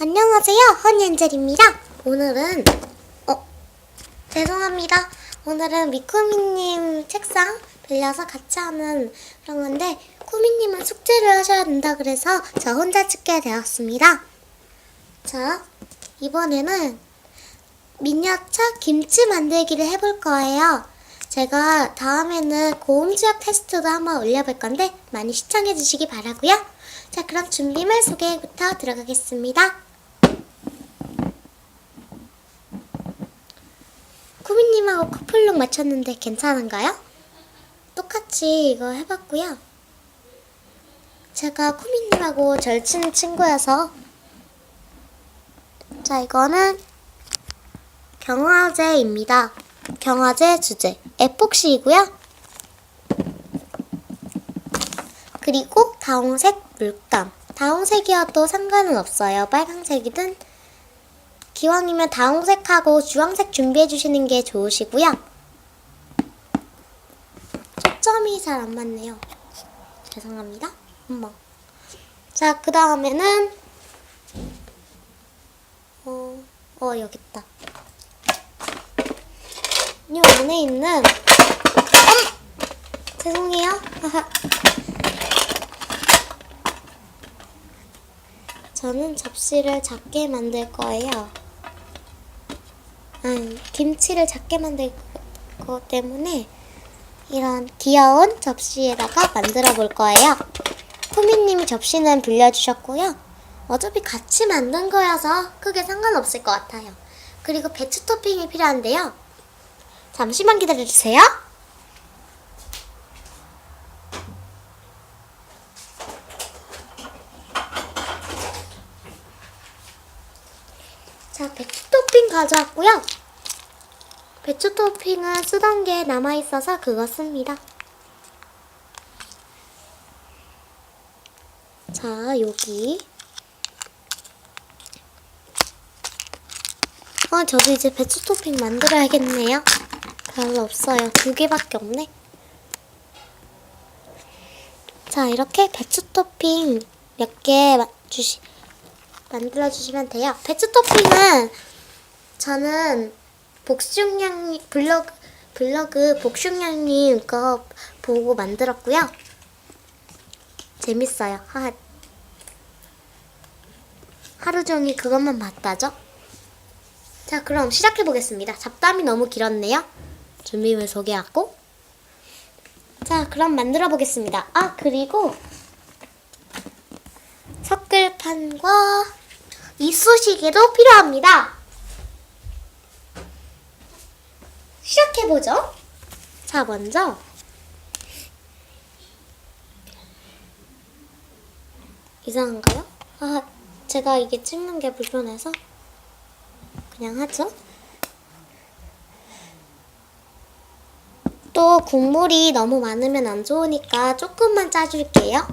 안녕하세요, 헌엔젤입니다. 오늘은 어 죄송합니다. 오늘은 미쿠미님 책상 빌려서 같이 하는 그런 건데 쿠미님은 숙제를 하셔야 된다 그래서 저 혼자 찍게 되었습니다. 자 이번에는 미니어처 김치 만들기를 해볼 거예요. 제가 다음에는 고음 지역 테스트도 한번 올려볼 건데 많이 시청해 주시기 바라고요. 자, 그럼 준비물 소개부터 들어가겠습니다. 쿠미님하고 커플룩 맞췄는데 괜찮은가요? 똑같이 이거 해봤고요. 제가 쿠미님하고 절친 친구여서 자, 이거는 경화제입니다. 경화제 주제 에폭시이고요. 그리고 다홍색 물감. 다홍색이어도 상관은 없어요. 빨강색이든 기왕이면 다홍색하고 주황색 준비해 주시는 게 좋으시고요. 초점이 잘 안 맞네요. 죄송합니다. 한번. 자, 그 다음에는 어, 어 여기 있다. 이 안에 있는 음! 죄송해요. 저는 접시를 작게 만들 거예요. 아니, 김치를 작게 만들 거 때문에 이런 귀여운 접시에다가 만들어 볼 거예요. 쿠미님이 접시는 빌려주셨고요. 어차피 같이 만든 거여서 크게 상관없을 것 같아요. 그리고 배추 토핑이 필요한데요. 잠시만 기다려주세요. 자, 배추 토핑 가져왔고요. 배추 토핑은 쓰던 게 남아있어서 그거 씁니다. 자, 여기. 어, 저도 이제 배추 토핑 만들어야겠네요. 별로 없어요. 두 개밖에 없네. 자, 이렇게 배추 토핑 몇개 주시, 만들어주시면 돼요. 배추 토핑은 저는 복숭양 블로그 블로그 복숭양님 거 보고 만들었고요. 재밌어요. 하, 하루 종일 그것만 봤다죠? 자, 그럼 시작해 보겠습니다. 잡담이 너무 길었네요. 준비물 소개하고. 자, 그럼 만들어 보겠습니다. 아, 그리고 섞을판과 이쑤시개도 필요합니다. 시작해보죠. 자, 먼저 이상한가요? 아, 제가 이게 찍는 게 불편해서 그냥 하죠. 또 국물이 너무 많으면 안 좋으니까 조금만 짜줄게요.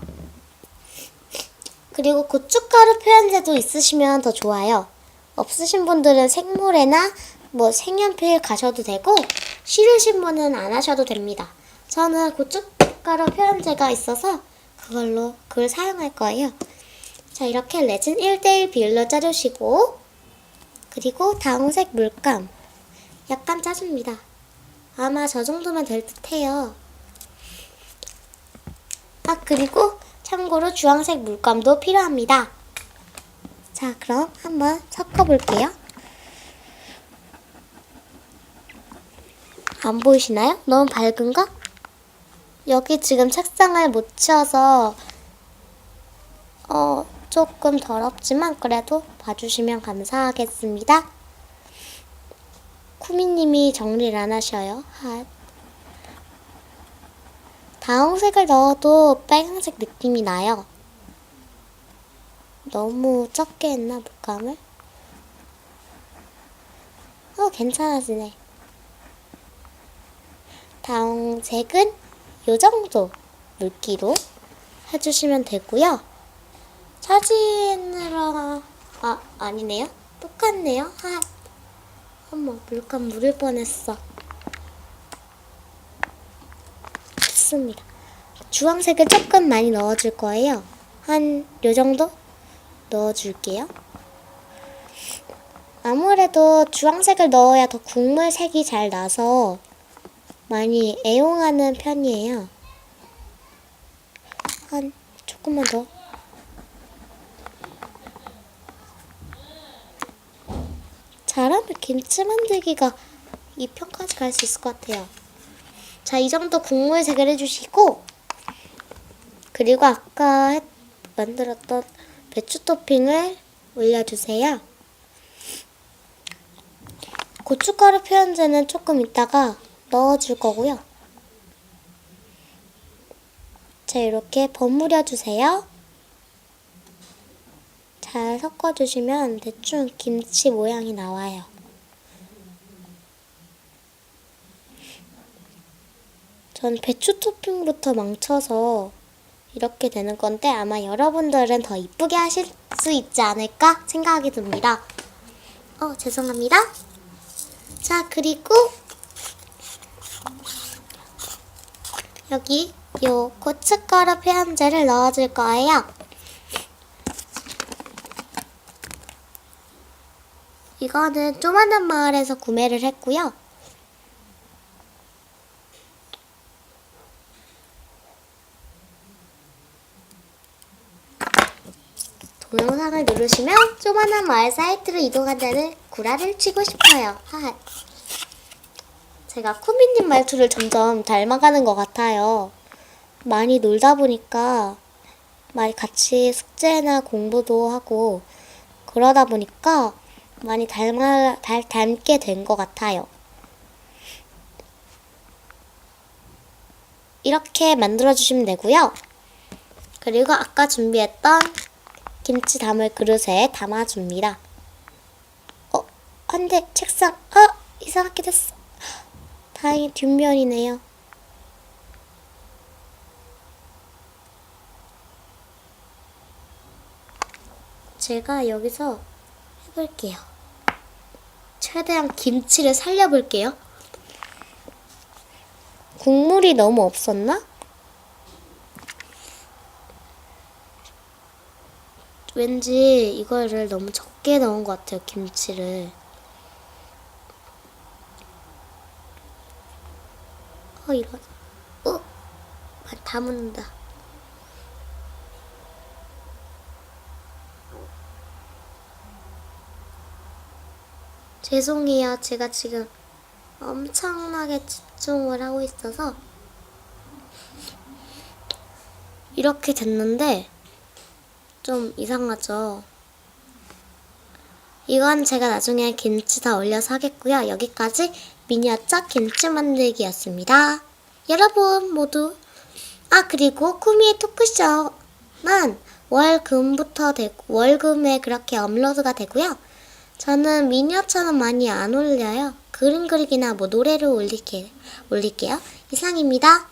그리고 고춧가루 표현제도 있으시면 더 좋아요. 없으신 분들은 생모래나 뭐 색연필 가셔도 되고 싫으신 분은 안 하셔도 됩니다. 저는 고춧가루 표현제가 있어서 그걸로 그걸 사용할 거예요. 자 이렇게 레진 1대1 비율로 짜주시고 그리고 다홍색 물감 약간 짜줍니다. 아마 저 정도면 될 듯해요. 아 그리고 참고로 주황색 물감도 필요합니다. 자 그럼 한번 섞어볼게요. 안 보이시나요? 너무 밝은가? 여기 지금 책상을 못 치워서 어 조금 더럽지만 그래도 봐주시면 감사하겠습니다. 쿠미님이 정리를 안 하셔요. 하. 다홍색을 넣어도 빨간색 느낌이 나요. 너무 적게 했나 물감을? 어 괜찮아지네. 다홍색은 요 정도 물기로 해주시면 되고요. 사진으로 아 아니네요. 똑같네요. 하. 어머 물감 물을 뻔했어. 됐습니다. 주황색을 조금 많이 넣어줄 거예요. 한 요 정도 넣어줄게요. 아무래도 주황색을 넣어야 더 국물 색이 잘 나서 많이 애용하는 편이에요. 한 조금만 더. 잘하면 김치 만들기가 2편까지 갈 수 있을 것 같아요. 자, 이 정도 국물색을 해주시고 그리고 아까 했- 만들었던 배추 토핑을 올려주세요. 고춧가루 표현제는 조금 이따가 넣어줄 거고요. 자, 이렇게 버무려 주세요. 잘 섞어주시면 대충 김치 모양이 나와요. 전 배추 토핑부터 망쳐서 이렇게 되는 건데 아마 여러분들은 더 이쁘게 하실 수 있지 않을까 생각이 듭니다. 어, 죄송합니다. 자, 그리고 여기 요 고춧가루 표현제를 넣어줄 거예요. 이거는 조만한 마을에서 구매를 했고요. 동영상을 누르시면 조만한 마을 사이트로 이동한다는 구라를 치고 싶어요. 하하. 제가 쿠미님 말투를 점점 닮아가는 것 같아요. 많이 놀다 보니까 많이 같이 숙제나 공부도 하고 그러다 보니까 많이 닮아, 닮, 닮게 된 것 같아요. 이렇게 만들어주시면 되고요. 그리고 아까 준비했던 김치 담을 그릇에 담아줍니다. 어, 안 돼, 책상, 아, 이상하게 됐어. 다행히 뒷면이네요. 제가 여기서 해볼게요. 최대한 김치를 살려볼게요. 국물이 너무 없었나? 왠지 이거를 너무 적게 넣은 것 같아요, 김치를. 이거, 어, 아, 다 묻는다. 죄송해요. 제가 지금 엄청나게 집중을 하고 있어서 이렇게 됐는데 좀 이상하죠? 이건 제가 나중에 김치 다 올려서 하겠고요. 여기까지 미니어처 김치 만들기였습니다. 여러분 모두 아 그리고 쿠미의 토크쇼만 월금부터 월금에 그렇게 업로드가 되고요. 저는 미니어처는 많이 안 올려요. 그림 그리기나 뭐 노래를 올릴게, 올릴게요. 이상입니다.